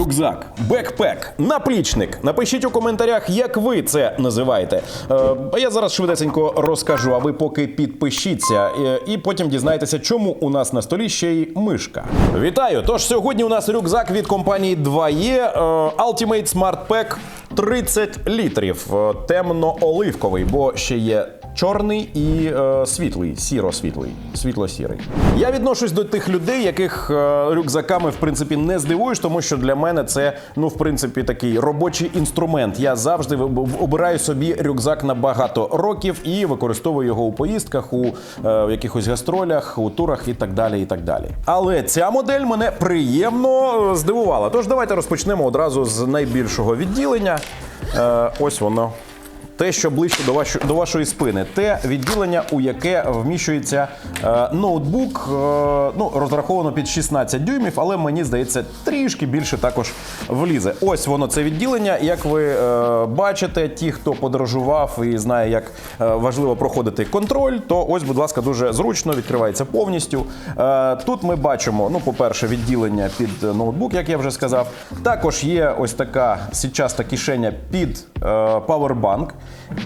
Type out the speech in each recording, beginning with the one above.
Рюкзак, бекпек, наплічник. Напишіть у коментарях, як ви це називаєте. Е, я зараз швидесенько розкажу, а ви поки підпишіться е, і потім дізнаєтеся, чому у нас на столі ще й мишка. Вітаю! Тож сьогодні у нас рюкзак від компанії 2E е, Ultimate Smart Pack 30 літрів. Е, Темно-оливковий, бо ще є чорний і е, світлий, сіро-світлий, світло-сірий. Я відношусь до тих людей, яких е, рюкзаками в принципі не здивуєш, тому що для мене це ну в принципі такий робочий інструмент. Я завжди обираю собі рюкзак на багато років і використовую його у поїздках, у е, якихось гастролях, у турах і так далі. І так далі. Але ця модель мене приємно е, здивувала. Тож давайте розпочнемо одразу з найбільшого відділення. Е, ось воно те, що ближче до, вашої, до вашої спини, те відділення, у яке вміщується е, ноутбук, е, ну розраховано під 16 дюймів, але мені здається, трішки більше також влізе. Ось воно це відділення. Як ви е, бачите, ті, хто подорожував і знає, як е, важливо проходити контроль, то ось, будь ласка, дуже зручно відкривається повністю. Е, тут ми бачимо, ну, по-перше, відділення під ноутбук, як я вже сказав. Також є ось така сітчаста кишеня під е, павербанк.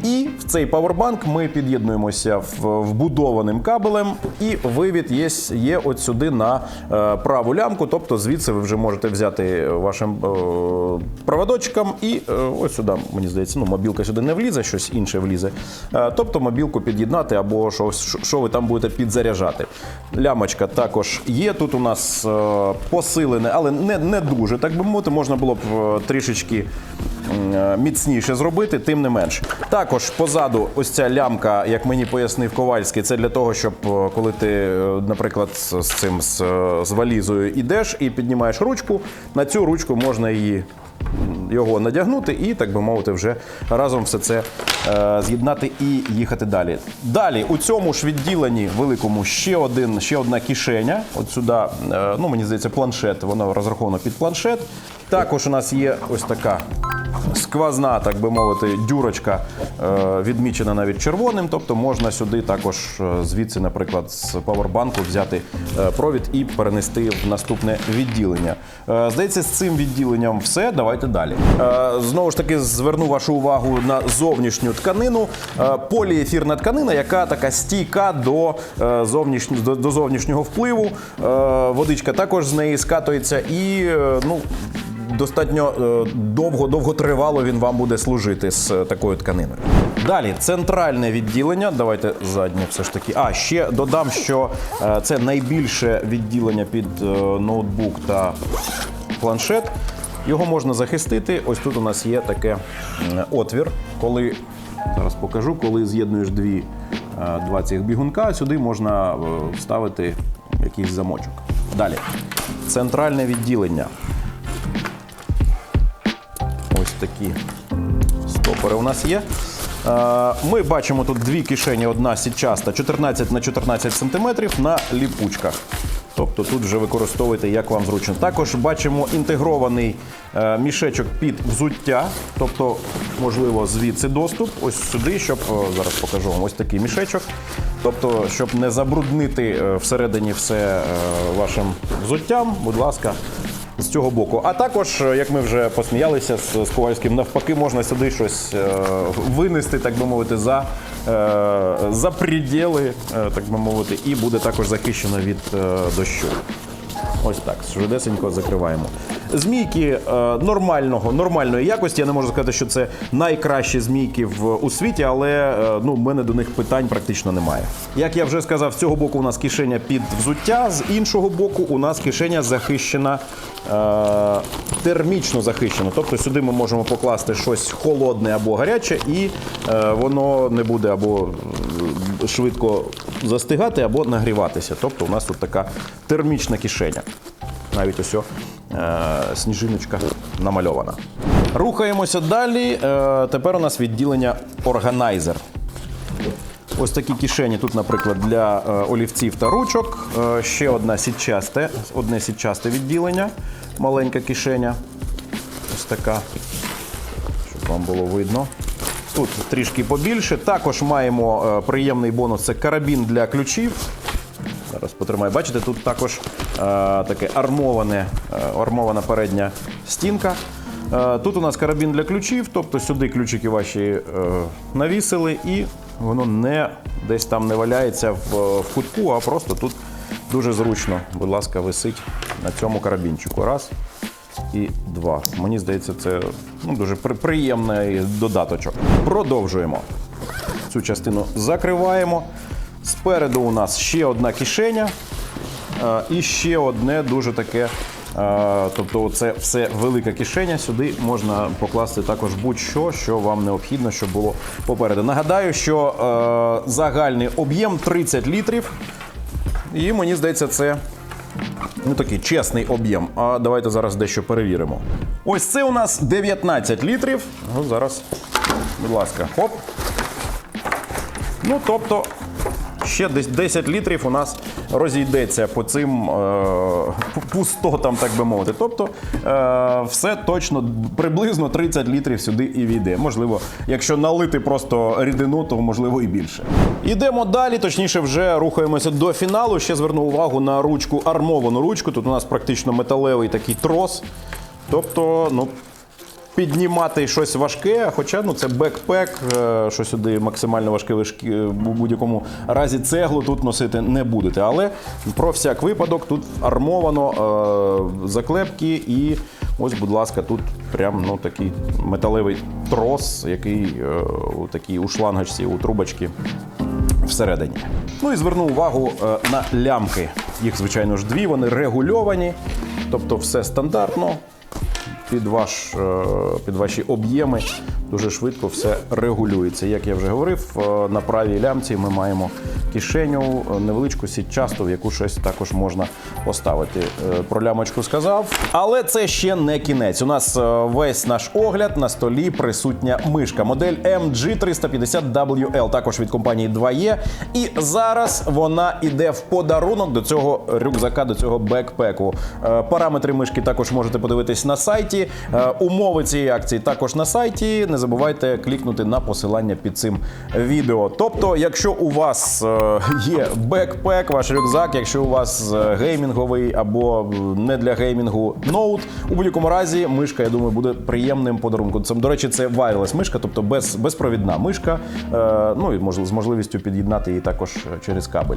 І в цей павербанк ми під'єднуємося вбудованим кабелем, і вивід є, є от сюди на е, праву лямку. Тобто звідси ви вже можете взяти вашим е, проводочком і е, ось сюди, мені здається, ну мобілка сюди не влізе, щось інше влізе. Е, тобто мобілку під'єднати або щось, що ви там будете підзаряджати. Лямочка також є. Тут у нас е, посилене, але не, не дуже, так би мовити, можна було б е, трішечки е, міцніше зробити, тим не менш. Також позаду ось ця лямка, як мені пояснив Ковальський, це для того, щоб е, коли ти, е, наприклад, з цим з, е, з валізою йдеш і піднімаєш ручку, на цю ручку можна її. Його надягнути і, так би мовити, вже разом все це е, з'єднати і їхати далі. Далі у цьому ж відділенні великому ще один, ще одна кишеня. От сюди, е, ну мені здається, планшет. Воно розраховано під планшет. Також у нас є ось така сквозна, так би мовити, дюрочка е, відмічена навіть червоним. Тобто можна сюди також е, звідси, наприклад, з павербанку взяти е, провід і перенести в наступне відділення. Здається, з цим відділенням все. Давайте далі. Знову ж таки, зверну вашу увагу на зовнішню тканину. Поліефірна тканина, яка така стійка до, зовнішнь- до, до зовнішнього впливу. Водичка також з неї скатується і ну. Достатньо е, довго, довготривало він вам буде служити з е, такою тканиною. Далі центральне відділення. Давайте заднє все ж таки. А ще додам, що е, це найбільше відділення під ноутбук та планшет. Його можна захистити. Ось тут у нас є таке отвір, коли зараз покажу, коли з'єднуєш дві два цих бігунка, сюди можна вставити якийсь замочок. Далі центральне відділення. Такі стопори у нас є. Е, Ми бачимо тут дві кишені, одна сітчаста 14 на 14 см на ліпучках. Тобто тут вже використовуйте, як вам зручно. Також бачимо інтегрований е, мішечок під взуття, тобто, можливо, звідси доступ, ось сюди, щоб зараз покажу вам ось такий мішечок. Тобто, щоб не забруднити е, всередині все вашим взуттям, будь ласка, з цього боку. А також, е, як ми вже посміялися з, з Ковальським, навпаки, можна сюди щось е, винести, так би мовити, за, е, за приділи, е, так би мовити, і буде також захищено від е, дощу. Ось так, швидесенько закриваємо. Змійки е, нормального, нормальної якості. Я не можу сказати, що це найкращі змійки в, у світі, але е, ну, в мене до них питань практично немає. Як я вже сказав, з цього боку у нас кишеня під взуття, з іншого боку, у нас кишеня захищена, е, термічно захищена. Тобто сюди ми можемо покласти щось холодне або гаряче, і е, воно не буде або швидко застигати, або нагріватися. Тобто у нас тут така термічна кишеня. Навіть ось о, е, сніжиночка намальована. Рухаємося далі. Е, тепер у нас відділення органайзер. Ось такі кишені тут, наприклад, для е, олівців та ручок. Е, ще одна сітчасте, одне сітчасте відділення, маленька кишеня. Ось така, щоб вам було видно. Тут трішки побільше. Також маємо е, приємний бонус це карабін для ключів. Зараз потримаю. Бачите, тут також таке армоване, е, армована передня стінка. Е, Тут у нас карабін для ключів, тобто сюди ключики ваші е, навісили, і воно не десь там не валяється в, в кутку, а просто тут дуже зручно, будь ласка, висить на цьому карабінчику. Раз і два. Мені здається, це ну, дуже при- приємний додаточок. Продовжуємо. Цю частину закриваємо. Спереду у нас ще одна кишеня. Е, І ще одне дуже таке. е, Тобто, це все велика кишеня. Сюди можна покласти також будь-що, що вам необхідно, щоб було попереду. Нагадаю, що е, загальний об'єм 30 літрів. І мені здається, це ну, такий чесний об'єм. А давайте зараз дещо перевіримо. Ось це у нас 19 літрів. Ну, зараз, будь ласка, хоп. Ну, тобто, ще десь 10 літрів у нас розійдеться по цим е, пустотам, так би мовити. Тобто, е, все точно приблизно 30 літрів сюди і війде. Можливо, якщо налити просто рідину, то можливо і більше. Ідемо далі, точніше, вже рухаємося до фіналу. Ще зверну увагу на ручку, армовану ручку. Тут у нас практично металевий такий трос. Тобто, ну, піднімати щось важке, хоча ну це бекпек, е, що сюди максимально важке в будь-якому разі цеглу тут носити не будете. Але про всяк випадок тут армовано е, заклепки і ось, будь ласка, тут прям ну такий металевий трос, який е, у такій у шлангочці, у трубочці всередині. Ну і зверну увагу на лямки. Їх, звичайно ж, дві, вони регульовані, тобто все стандартно. Під, ваш, е, під ваші об'єми дуже швидко все регулюється. Як я вже говорив, е, на правій лямці ми маємо кишеню, е, невеличку сітчасту, в яку щось також можна поставити. Е, Про лямочку сказав. Але це ще не кінець. У нас е, весь наш огляд на столі присутня мишка. Модель MG350WL, також від компанії 2E. І зараз вона іде в подарунок до цього рюкзака, до цього бекпеку. Параметри мишки також можете подивитись на сайті. Умови цієї акції також на сайті. Не забувайте клікнути на посилання під цим відео. Тобто, якщо у вас є бекпек, ваш рюкзак, якщо у вас е, геймінговий або е, не для геймінгу ноут, у будь-якому разі мишка, я думаю, буде приємним подарунком. Це, до речі, це wireless мишка, тобто без, безпровідна мишка. Е, ну і з можливістю під'єднати її також е, через кабель.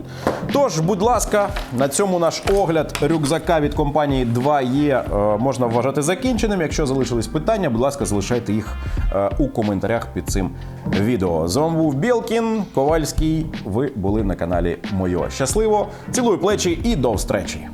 Тож, будь ласка, на цьому наш огляд рюкзака від компанії 2E е, можна вважати закінченим. Якщо залишились питання, будь ласка, залишайте їх е, у коментарях під цим відео. З вами був Білкін, Ковальський. Ви були на каналі Мойо. Щасливо, цілую плечі і до встречі!